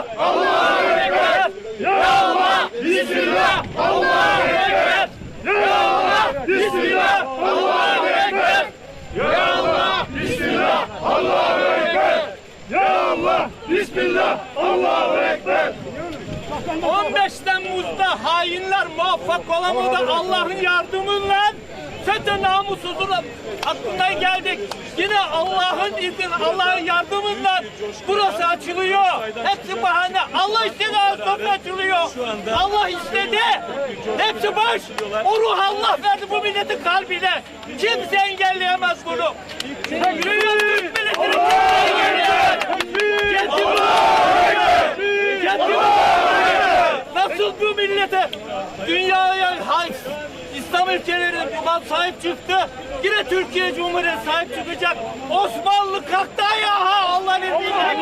Bismillah. Allahu. Ya Allah. Bismillah. Allahu Ekber. Ya Allah. Bismillah. Allahu Ekber. Ya Allah. Bismillah. Allahu Ekber. Ya Allah. Bismillah. Allahu Ekber. 15 Temmuz'da hainler muvaffak olamadı Allah'ın yardımıyla FETÖ namussuzluğu aklından geldik. Yine Allah'ın izin, Allah'ın yardımıyla burası açılıyor. Hepsi bahane. Allah istedi Ağustos açılıyor. Allah istedi. Hepsi boş. O ruh Allah verdi bu milletin kalbine. Kimse engelleyemez bunu. Türk milletini Nasıl bu millete dünyaya hay- İslam ülkeleri buna sahip çıktı. Yine Türkiye Cumhuriyeti sahip çıkacak. Osmanlı kalktı ayağa Allah'ın izniyle.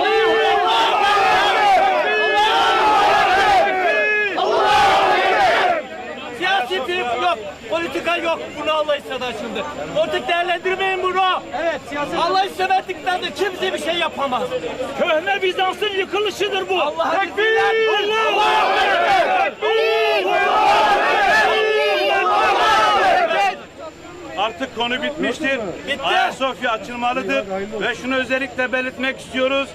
Siyasi trip yok, politika yok. Bunu Allah istedi şimdi. Politik değerlendirmeyin bunu. Evet, siyasi. Allah istemedikten de kimse bir şey yapamaz. Köhne Bizans'ın yıkılışıdır bu. Allah'a Tekbir! Allahu Ekber! Artık konu bitmiştir. Bitti. Ayasofya açılmalıdır ve şunu özellikle belirtmek istiyoruz.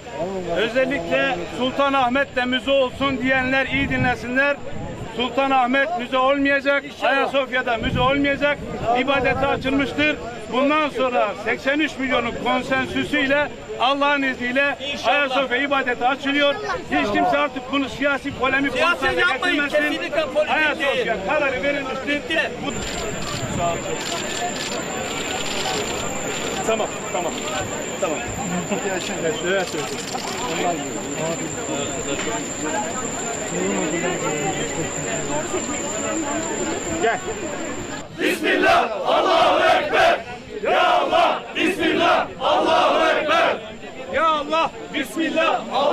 Özellikle Sultanahmet'te müze olsun diyenler iyi dinlesinler. Sultanahmet müze olmayacak, Ayasofya'da müze olmayacak, ibadete açılmıştır. Bundan sonra 83 milyonun konsensüsüyle Allah'ın izniyle. Ayasofya ibadete açılıyor. Hiç kimse artık bunu siyasi polemik konusuna getirmesin. Ayasofya kararı verilmiştir. Bu Tamam, tamam. Tamam. Evet, evet. Gel. Bismillah, Allahu Ekber. Ya Allah, Bismillah, Allahu Ekber. Ya Allah, Bismillah. Allahu